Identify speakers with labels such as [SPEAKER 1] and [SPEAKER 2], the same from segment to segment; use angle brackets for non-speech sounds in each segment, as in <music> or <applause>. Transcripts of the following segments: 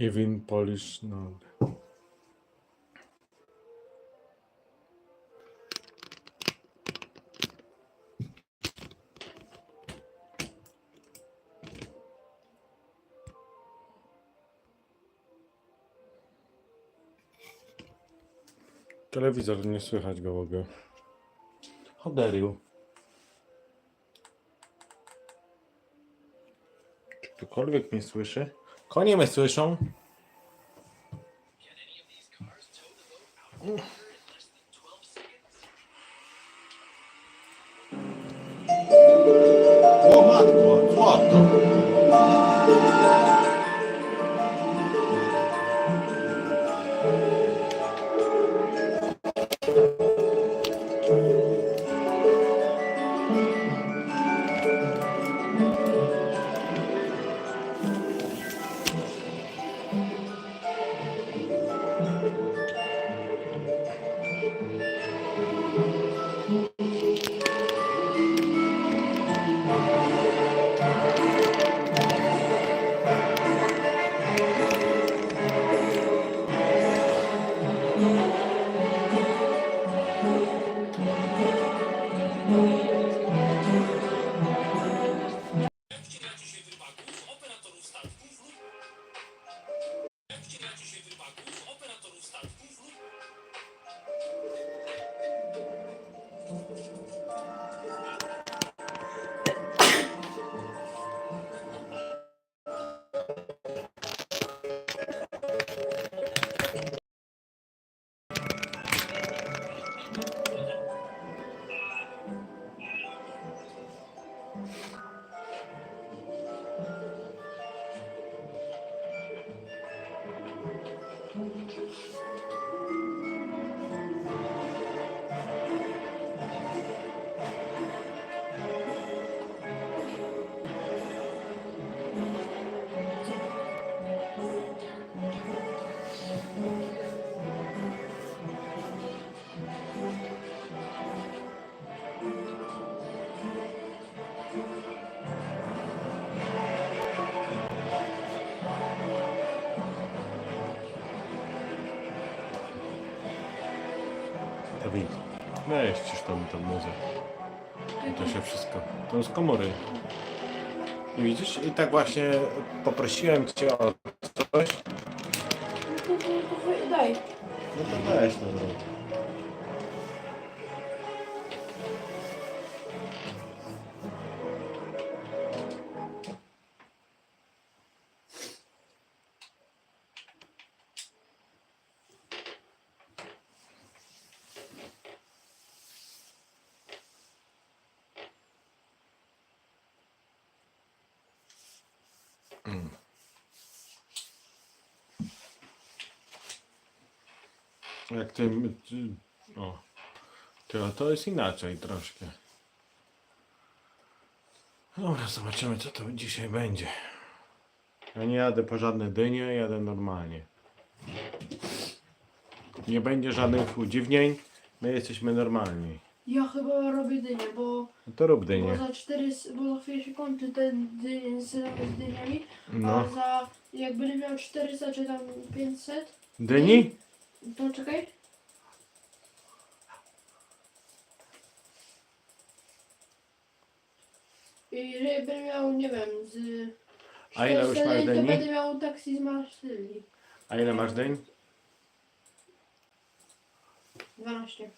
[SPEAKER 1] Even Polish, no. Telewizor, nie słychać go w ogóle. You? Czy ktokolwiek mnie słyszy? Konie mnie słyszą? O matko, złoto! Weź cisz tam tą muzę. To się wszystko. To z komory. I widzisz? I tak właśnie poprosiłem cię o coś.
[SPEAKER 2] No to, to, to wy- daj.
[SPEAKER 1] No to weź no. No. Jak ty... ty- O. A to jest inaczej troszkę. Dobra, zobaczymy co to dzisiaj będzie. Ja nie jadę po żadne dynie, jadę normalnie. Nie będzie żadnych udziwnień, my jesteśmy normalni.
[SPEAKER 2] Ja chyba robię dynię, bo,
[SPEAKER 1] No to rób
[SPEAKER 2] bo
[SPEAKER 1] dynię.
[SPEAKER 2] za 4, bo za chwilę się kończy ten dy, z, z dyniami,
[SPEAKER 1] No.
[SPEAKER 2] a za, jak będę miał 400 czy tam 500,
[SPEAKER 1] Dyni?
[SPEAKER 2] to czekaj. I że będę miał, nie wiem, z
[SPEAKER 1] A ile już
[SPEAKER 2] 400
[SPEAKER 1] masz
[SPEAKER 2] to będę miał taksi z Marsylii.
[SPEAKER 1] A ile masz dyń?
[SPEAKER 2] 12.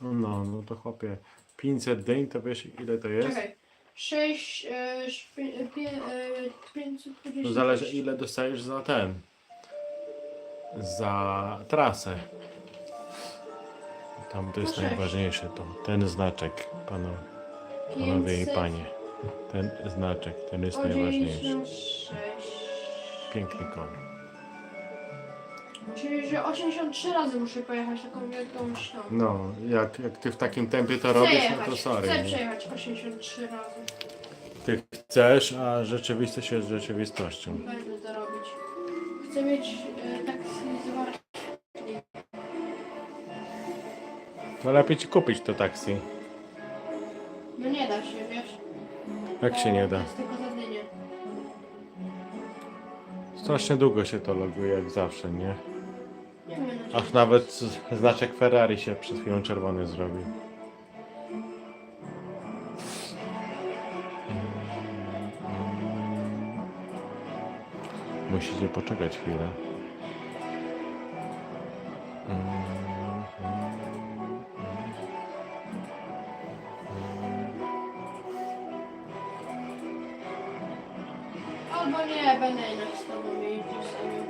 [SPEAKER 1] No, no to chłopie. 500 dyń, to wiesz ile to jest?
[SPEAKER 2] Czekaj. 6, e, szpi- e, pie, e, 520.
[SPEAKER 1] To zależy ile dostajesz za ten. Za trasę. Tam to jest
[SPEAKER 2] No sześć.
[SPEAKER 1] najważniejsze to. Ten znaczek, panowie, panowie i
[SPEAKER 2] 500
[SPEAKER 1] panie. Ten znaczek, ten jest najważniejszy.
[SPEAKER 2] na 6.
[SPEAKER 1] Piękny koń.
[SPEAKER 2] Czyli, że 83 razy muszę pojechać taką wielką ścią.
[SPEAKER 1] No, jak, jak ty w takim tempie to
[SPEAKER 2] Chcę
[SPEAKER 1] robisz, no
[SPEAKER 2] jechać,
[SPEAKER 1] to sorry.
[SPEAKER 2] chcę
[SPEAKER 1] nie?
[SPEAKER 2] przejechać 83 razy.
[SPEAKER 1] Ty chcesz, a rzeczywistość jest rzeczywistością.
[SPEAKER 2] Będę to robić. Chcę mieć e, taksi z Warszawy.
[SPEAKER 1] To lepiej ci kupić to taksi.
[SPEAKER 2] No nie da się?
[SPEAKER 1] Jak się nie da? Strasznie długo się to loguje, jak zawsze, nie? Aż nawet znaczek Ferrari się przed chwilą czerwony zrobił. Musicie poczekać chwilę.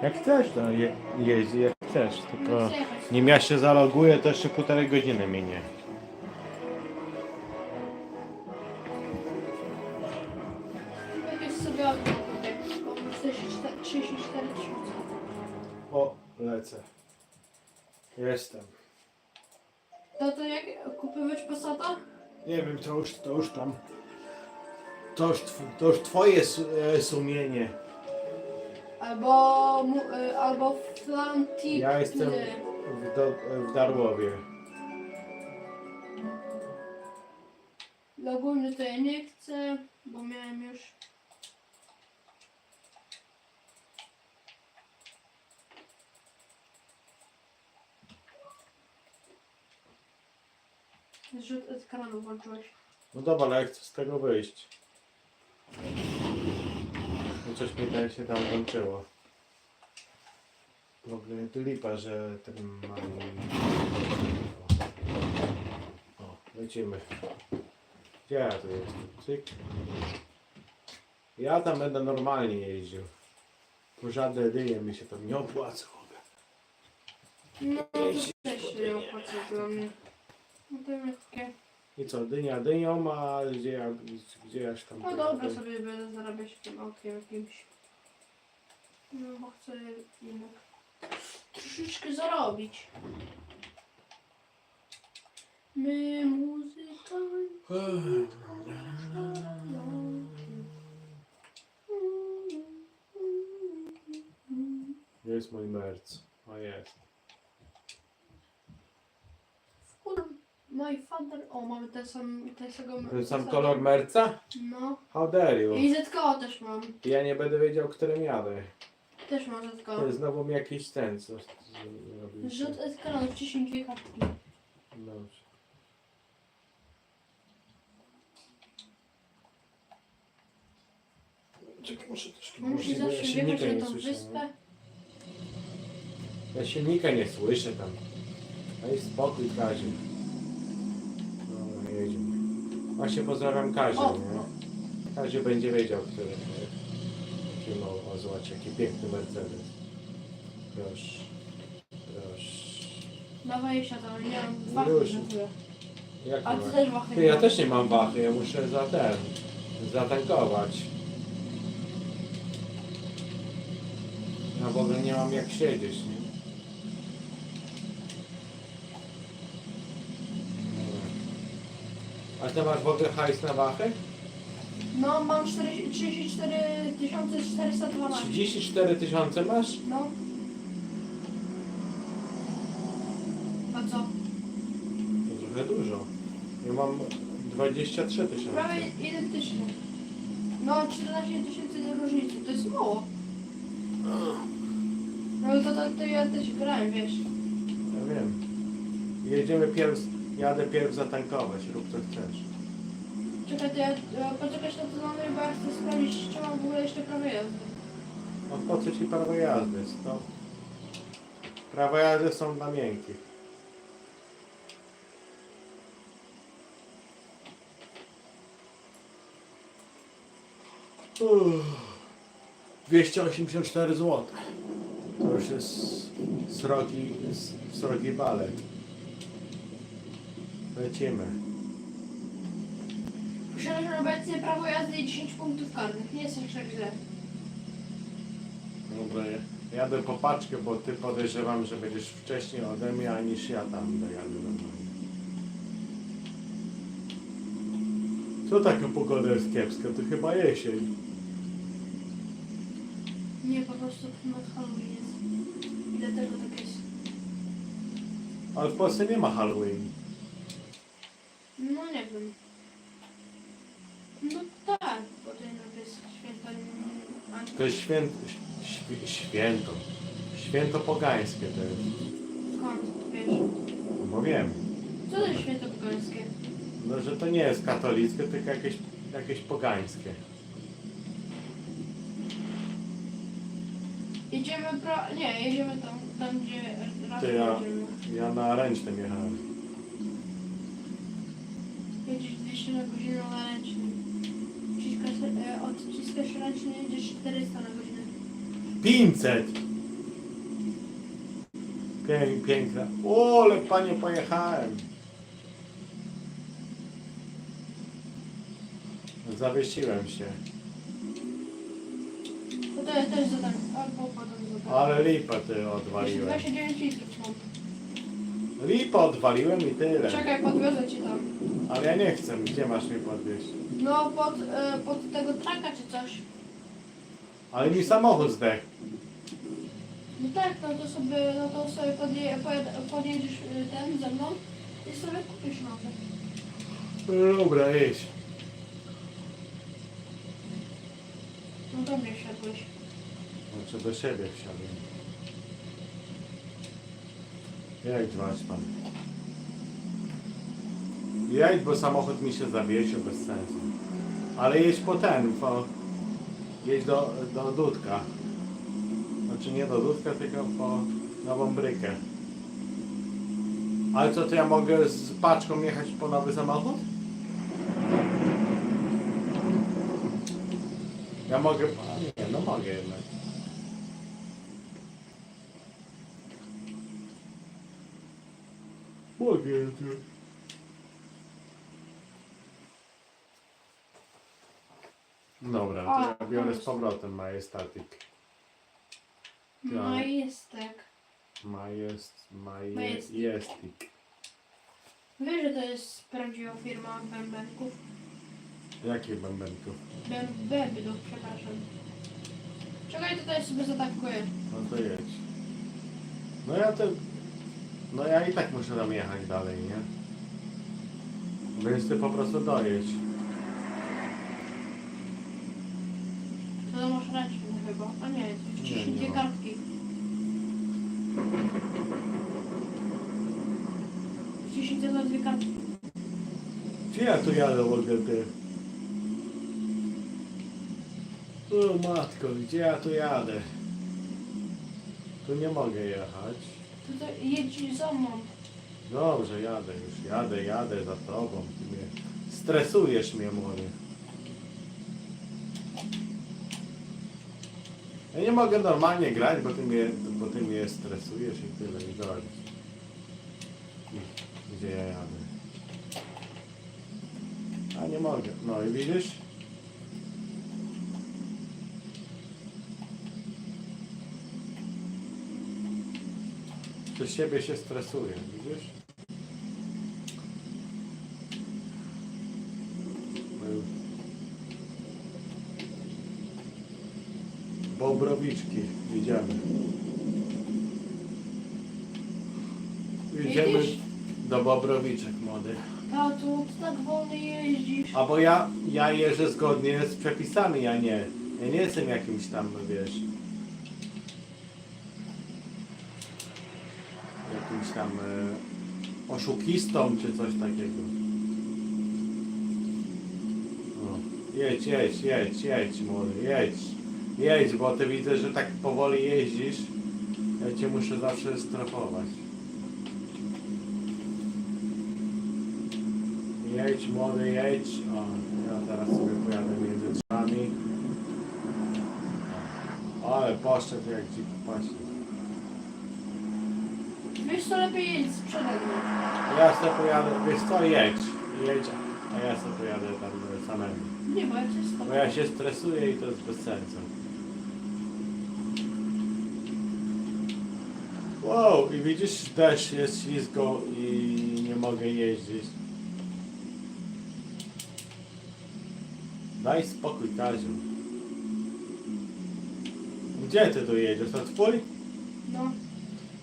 [SPEAKER 1] Jak chcesz, to je, jeździ jak chcesz, tylko nim ja się zaloguję, to jeszcze półtorej godziny minie.
[SPEAKER 2] Jakieś sobie odkupię, bo 34 34 tysiące.
[SPEAKER 1] O, lecę. Jestem.
[SPEAKER 2] To to jak kupywać Passata?
[SPEAKER 1] Nie wiem, to już, to już tam. To już, tw- to już twoje su- e, sumienie.
[SPEAKER 2] Albo, mu, y, albo Flanti.
[SPEAKER 1] Ja jestem w, do, w Darłowie.
[SPEAKER 2] To ja nie chcę, bo miałem już. Rzut ekranu włączyłeś.
[SPEAKER 1] No dobra, ale jak chcę z tego wyjść? Coś mi się tam włączyło. W ogóle tu lipa, że ten mały... O, lecimy. Gdzie ja tu jestem? Cyk. Ja tam będę normalnie jeździł. Bo żadne dynie mi się tam nie ogóle.
[SPEAKER 2] No to też się nie opłaca dla mnie. No to takie.
[SPEAKER 1] I co, dynia dynią, a gdzie ja, gdzie jaś tam...
[SPEAKER 2] No dobra, sobie będę zarabiać tym okiem jakimś. No bo chcę jednak troszeczkę zarobić. My muzykanci.
[SPEAKER 1] Jest mój merc? O jest.
[SPEAKER 2] My father. O, mamy ten sam, ten samego.
[SPEAKER 1] Ten sam kolor merca?
[SPEAKER 2] No.
[SPEAKER 1] How dare you?
[SPEAKER 2] I ZKO też mam.
[SPEAKER 1] Ja nie będę wiedział, którym jadę.
[SPEAKER 2] Też mam ZKO.
[SPEAKER 1] To jest znowu mi jakiś ten, co z- zrobiliście.
[SPEAKER 2] Rzut ekranu, wciśnij dwie kartki.
[SPEAKER 1] Dobrze. Czekaj, muszę troszkę
[SPEAKER 2] Musi
[SPEAKER 1] bo ja
[SPEAKER 2] zawsze
[SPEAKER 1] silnika
[SPEAKER 2] wjechać
[SPEAKER 1] nie
[SPEAKER 2] na tą
[SPEAKER 1] słyszę.
[SPEAKER 2] wyspę.
[SPEAKER 1] Ja silnika nie słyszę tam. Daj spokój, Kazie. Właśnie pozdrawiam Kazię,
[SPEAKER 2] O!
[SPEAKER 1] nie? Kaziu będzie wiedział, który. Ma, o zobacz, jaki piękny Mercedes. Proszę. Proszę.
[SPEAKER 2] Dawaj się tam, nie mam dwa
[SPEAKER 1] Już. Jak
[SPEAKER 2] A
[SPEAKER 1] nie
[SPEAKER 2] ty
[SPEAKER 1] ma?
[SPEAKER 2] też wachy
[SPEAKER 1] Ty, ja też nie mam wachy, ja muszę za ten, zatankować. Ja w ogóle nie mam jak siedzieć, nie? A ty masz w ogóle hajs na wachę?
[SPEAKER 2] No, mam 4, 34 412.
[SPEAKER 1] 34 tysiące masz?
[SPEAKER 2] No. A co?
[SPEAKER 1] To trochę dużo. Ja mam 23 tysiące.
[SPEAKER 2] Prawie identyczne. No, 14 tysięcy różnicy, to jest mało. No to, to, to ja też grałem, wiesz.
[SPEAKER 1] Ja wiem. Jedziemy pierw, jadę pierw zatankować, rób co chcesz.
[SPEAKER 2] Czekaj, to ja, na to mną, bo ja chcę sprawdzić, czy mam w ogóle jeszcze prawo jazdy.
[SPEAKER 1] No po co ci prawo jazdy? No. Prawo jazdy są dla miękkich. Uff. 284 zł. To już jest srogi, srogi balet. Lecimy.
[SPEAKER 2] Posiadasz obecnie prawo jazdy i 10 punktów karnych. Nie jest jeszcze źle.
[SPEAKER 1] Dobra, jadę po paczkę, bo ty podejrzewam, że będziesz wcześniej ode mnie, a niż ja tam dojadę normalnie. Co taka pogoda jest kiepska? To chyba jesień.
[SPEAKER 2] Nie, po prostu klimat Halloween jest. I dlatego tak jest.
[SPEAKER 1] Ale w Polsce nie ma Halloween.
[SPEAKER 2] No nie wiem. No tak, bo to jest święto...
[SPEAKER 1] To jest święto, Świ- święto. Święto pogańskie to jest.
[SPEAKER 2] Skąd wiesz?
[SPEAKER 1] No Bo wiem.
[SPEAKER 2] Co to jest święto pogańskie?
[SPEAKER 1] No, że to nie jest katolickie, tylko jakieś, jakieś pogańskie.
[SPEAKER 2] Jedziemy pra... Nie, jedziemy tam, tam gdzie raz
[SPEAKER 1] To ja,
[SPEAKER 2] jedziemy.
[SPEAKER 1] ja na ręcznym jechałem.
[SPEAKER 2] Jedziesz 200 na godzinę na ręcznym. Wciskasz, e, odciskasz ręczny, jedziesz 400 na godzinę.
[SPEAKER 1] 500! Pięk, piękne. O, ale panie pojechałem. Zawiesiłem się.
[SPEAKER 2] To, to jest zadanie. Albo potem zadanie.
[SPEAKER 1] Ale lipę ty
[SPEAKER 2] Jeszcze
[SPEAKER 1] odwaliłem.
[SPEAKER 2] 29 litrów mam.
[SPEAKER 1] Odwaliłem i tyle.
[SPEAKER 2] Czekaj, podwiozę cię tam.
[SPEAKER 1] Ale ja nie chcę. Gdzie masz mnie podwieźć?
[SPEAKER 2] No, pod, e, pod tego traka czy coś.
[SPEAKER 1] Ale mi samochód zdechł.
[SPEAKER 2] No tak, no to sobie, no to sobie podje, pojed- podjedziesz y, ten ze mną i sobie kupisz nowy.
[SPEAKER 1] Dobra, idź.
[SPEAKER 2] No do mnie siadłeś.
[SPEAKER 1] Znaczy do siebie wsiadłem. Jak dbać pan? Jedź, bo samochód mi się zawiesił bez sensu. Ale jedź po ten, po... Jedź do, do Dudka. Znaczy nie do Dudka, tylko po nową brykę. Ale co, to ja mogę z paczką jechać po nowy samochód? Ja mogę... A nie, no mogę jednak. Mogę. tu. Dobra, to ja biorę z
[SPEAKER 2] pomysł.
[SPEAKER 1] powrotem
[SPEAKER 2] jest tak.
[SPEAKER 1] Majest,
[SPEAKER 2] Majestic.
[SPEAKER 1] majestic.
[SPEAKER 2] Wiesz, że to jest prawdziwa firma bębenków?
[SPEAKER 1] Jakich bębenków?
[SPEAKER 2] Bę- Bębnów, przepraszam. Czekaj, tutaj sobie zatankuję.
[SPEAKER 1] No to jedź. No ja to... No ja i tak muszę tam jechać dalej, nie? Więc ty po prostu dojedź.
[SPEAKER 2] To to masz ręczny chyba. A nie,
[SPEAKER 1] Nie,
[SPEAKER 2] wciśnij dwie kartki. Wciśnij te dwie kartki.
[SPEAKER 1] Gdzie ja tu jadę ogóle ty? O matko, gdzie ja tu jadę? Tu nie mogę jechać.
[SPEAKER 2] To, to jedź za mną.
[SPEAKER 1] Dobrze, jadę już, jadę, jadę za tobą. Ty mnie stresujesz mnie, młody. Ja nie mogę normalnie grać, bo ty mnie, bo ty mnie stresujesz i tyle, i. I- Gdzie ja jadę? A nie mogę. No i widzisz? Przez siebie się stresuję, widzisz? No już. Bobrowiczki, idziemy. Idziemy
[SPEAKER 2] Widzisz?
[SPEAKER 1] do Bobrowiczek młodych.
[SPEAKER 2] Tato, ty tak wolno jeździsz.
[SPEAKER 1] A bo ja, ja jeżdżę zgodnie z przepisami, ja nie. Ja nie jestem jakimś tam, wiesz... Jakimś tam e, oszukistą czy coś takiego. O, jedź, jedź, jedź, jedź młody, jedź. Jedź, bo ty widzę, że tak powoli jeździsz. Ja cię muszę zawsze strofować. Jedź młody, jedź. O, ja teraz sobie pojadę między drzewami. O, ale poszedł jak dziki paśnik.
[SPEAKER 2] Wiesz co, lepiej jedź z przodem.
[SPEAKER 1] Ja sobie pojadę, wiesz co, jedź. Jedź, a ja sobie pojadę tam samemu.
[SPEAKER 2] Nie, bo ja cię.
[SPEAKER 1] Bo ja się stresuję i to jest bez sensu. Wow, i widzisz, deszcz jest ślisko i nie mogę jeździć. Daj spokój, Kaziu. Gdzie ty tu jedziesz? To twój?
[SPEAKER 2] No,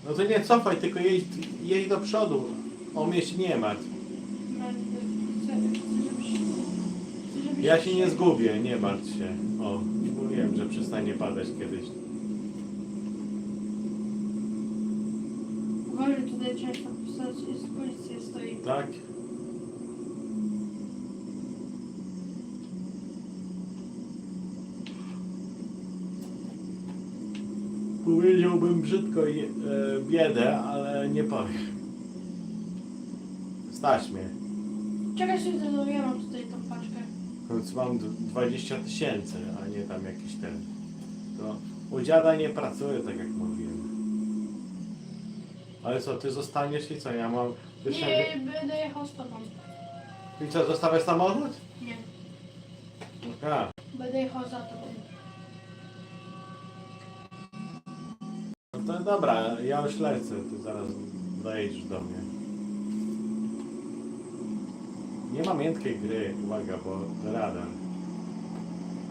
[SPEAKER 1] No to nie cofaj, tylko jedź, jedź do przodu. O mnie się nie martw.
[SPEAKER 2] no, chcę, chcę, żebyś... Chcę, żebyś
[SPEAKER 1] Ja się nie zgubię, nie martw się. O, mówiłem, że przestanie padać kiedyś.
[SPEAKER 2] Uważaj, tutaj często jest policja stoi.
[SPEAKER 1] Tak? Powiedziałbym brzydko je, e, biedę, ale nie powiem. Stać mnie.
[SPEAKER 2] Czekaj się, to ja mam tutaj tą paczkę.
[SPEAKER 1] Więc mam d- 20 tysięcy, a nie tam jakiś ten. To u dziada nie pracuję, tak jak mówiłem. Ale co, ty zostaniesz i co? Ja mam...
[SPEAKER 2] Nie, będę jechał z tobą.
[SPEAKER 1] I co, zostawiasz samochód?
[SPEAKER 2] Nie,
[SPEAKER 1] A,
[SPEAKER 2] będę jechał za tobą.
[SPEAKER 1] no to dobra, ja już lecę, ty zaraz dojedziesz do mnie. Nie ma miętkiej gry, uwaga, bo radar.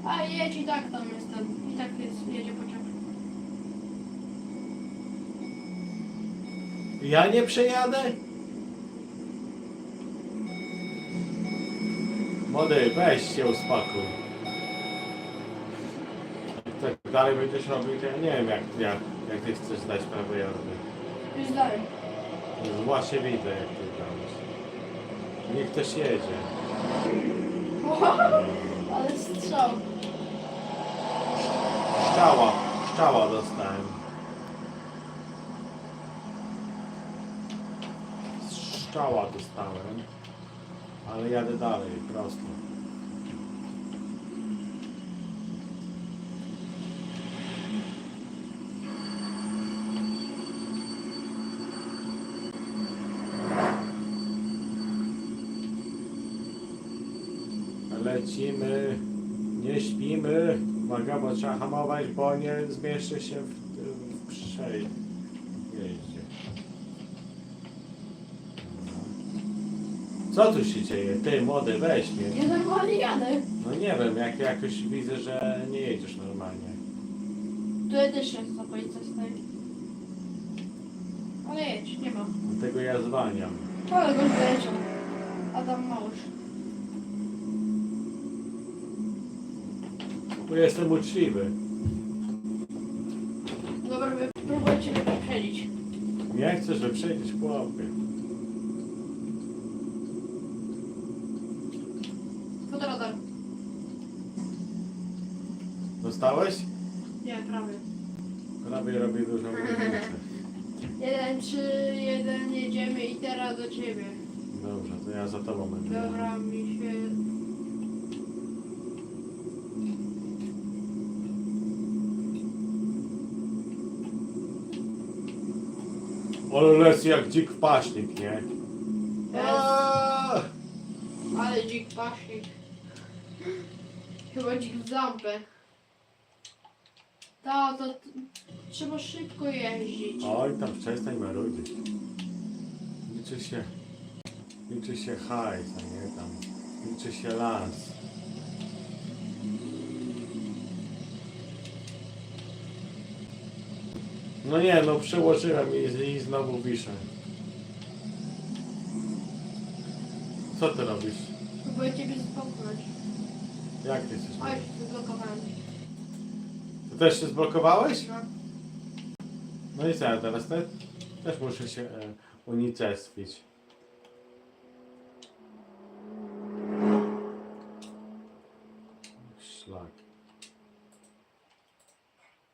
[SPEAKER 2] A jedź i tak tam jestem. I tak jest, jedzie pociąg.
[SPEAKER 1] Ja nie przejadę? Młody, weź się uspokój. Jak tak dalej będziesz robił, to ja nie wiem jak, jak, jak ty chcesz zdać prawo jazdy.
[SPEAKER 2] Już dalej.
[SPEAKER 1] Już Właśnie widzę jak ty dałeś. Niech ktoś jedzie. <laughs>
[SPEAKER 2] Ale strzał.
[SPEAKER 1] Szczała, szczała dostałem. Szczała dostałem. Ale jadę dalej, prosto. Lecimy, nie śpimy. Uwaga, bo trzeba hamować, bo nie zmieszczę się w, w przejeździe. Co tu się dzieje? Ty, młody, weź mnie.
[SPEAKER 2] Ja normalnie jadę.
[SPEAKER 1] No nie wiem, jak jakoś widzę, że nie jedziesz normalnie.
[SPEAKER 2] Tutaj też jest za policja stoi. Ale jedź, nie ma.
[SPEAKER 1] Dlatego ja zwalniam.
[SPEAKER 2] Ale go wyleciał. Adam Małysz.
[SPEAKER 1] Bo jestem uczciwy.
[SPEAKER 2] Dobra, wy próbujcie mnie wyprzedzić.
[SPEAKER 1] Nie chcesz wyprzedzić chłopie. Dostałeś?
[SPEAKER 2] Nie, prawie.
[SPEAKER 1] Prawie robię dużą <laughs> różnicę.
[SPEAKER 2] Jeden, trzy, jeden, jedziemy i teraz do ciebie.
[SPEAKER 1] Dobrze, to ja za tobą będę.
[SPEAKER 2] Dobra, mi się...
[SPEAKER 1] Ale lec jak dzik w paśnik, nie? Aaaa!
[SPEAKER 2] Ale dzik paśnik. Chyba dzik w zampę. To t- trzeba szybko jeździć.
[SPEAKER 1] Oj, tam przestań marudzić. Liczy się... Liczy się hajs, a nie tam. Liczy się las. No nie, no przełożyłem i, i znowu wiszę. Co ty robisz?
[SPEAKER 2] Próbuję ciebie spoknąć.
[SPEAKER 1] Jak ty chcesz?
[SPEAKER 2] Oj.
[SPEAKER 1] Ty też się zblokowałeś?
[SPEAKER 2] No.
[SPEAKER 1] No i co ja teraz te, też muszę się e, unicestwić. Szlak.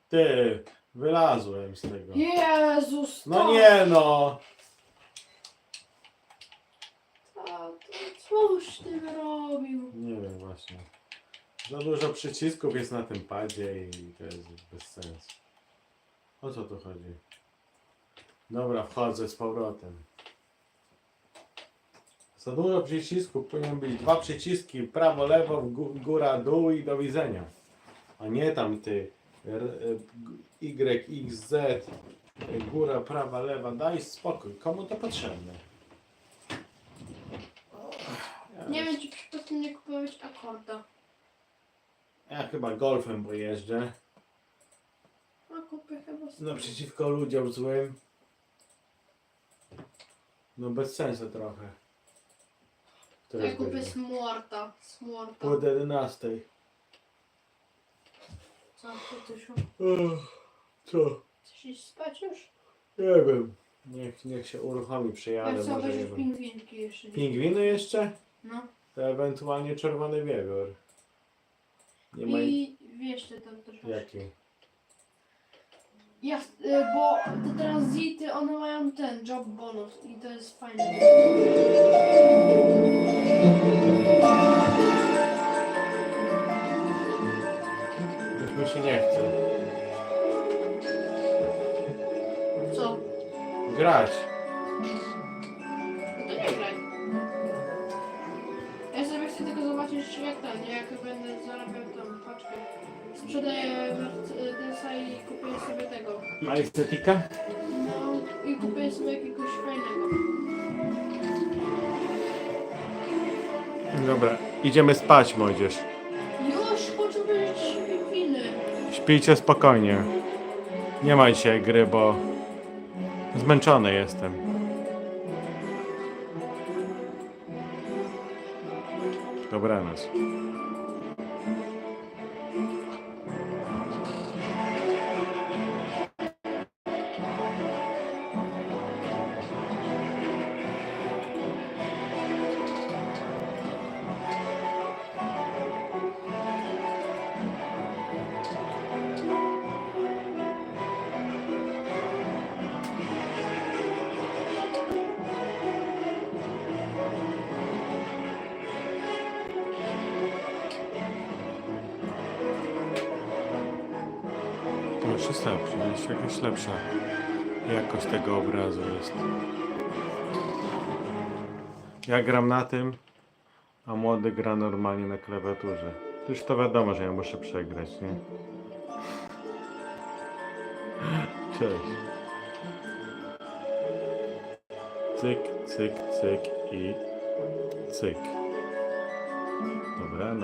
[SPEAKER 1] Ty, wylazłem z tego.
[SPEAKER 2] Jezus!
[SPEAKER 1] No
[SPEAKER 2] to-
[SPEAKER 1] nie no!
[SPEAKER 2] Tato, Cóż ty robił?
[SPEAKER 1] Nie wiem właśnie. Za dużo przycisków jest na tym padzie i to jest bez sensu. O co tu chodzi? Dobra, wchodzę z powrotem. Za dużo przycisków, powinien być dwa przyciski, prawo, lewo, góra, dół i do widzenia. A nie tam ty Y, X, Z, góra, prawa, lewa, daj spokój. Komu to potrzebne?
[SPEAKER 2] Nie wiem, czy przypadkiem nie kupować akorda.
[SPEAKER 1] Ja chyba golfem pojeżdżę.
[SPEAKER 2] A chyba sobie.
[SPEAKER 1] Naprzeciwko ludziom złym. No bez sensu trochę. To
[SPEAKER 2] Ja
[SPEAKER 1] jest
[SPEAKER 2] kupię
[SPEAKER 1] godzina.
[SPEAKER 2] smorta. Smorta.
[SPEAKER 1] Po 11.
[SPEAKER 2] Co, ty tu
[SPEAKER 1] Ech, Co?
[SPEAKER 2] Chcesz iść spać już?
[SPEAKER 1] Nie wiem. Niech, niech się uruchomi, przyjadę,
[SPEAKER 2] Ja chcę
[SPEAKER 1] może nie
[SPEAKER 2] obejrzeć
[SPEAKER 1] wiem.
[SPEAKER 2] pingwinki jeszcze.
[SPEAKER 1] Pingwiny jeszcze?
[SPEAKER 2] No.
[SPEAKER 1] To ewentualnie czerwony wiewiór. Nie ma...
[SPEAKER 2] I wiesz, ty tam troszeczkę.
[SPEAKER 1] Jaki?
[SPEAKER 2] Ja, y, bo te transity, one mają ten job bonus i to jest fajne.
[SPEAKER 1] Już mi się nie chce.
[SPEAKER 2] Co?
[SPEAKER 1] Grać.
[SPEAKER 2] Sprzedaję Mercedesa i kupuję sobie tego.
[SPEAKER 1] Ma estetykę?
[SPEAKER 2] No i kupuję sobie jakiegoś fajnego.
[SPEAKER 1] Dobra, idziemy spać, młodzież.
[SPEAKER 2] Już potrzebuję pingwiny.
[SPEAKER 1] Śpijcie spokojnie. Nie ma dzisiaj gry, bo zmęczony jestem. Dobranoc. Już jest jakaś lepsza jakość tego obrazu jest. Ja gram na tym, a młody gra normalnie na klawiaturze. Już to wiadomo, że ja muszę przegrać, nie? Cześć. Cyk, cyk, cyk i cyk. Dobra, no.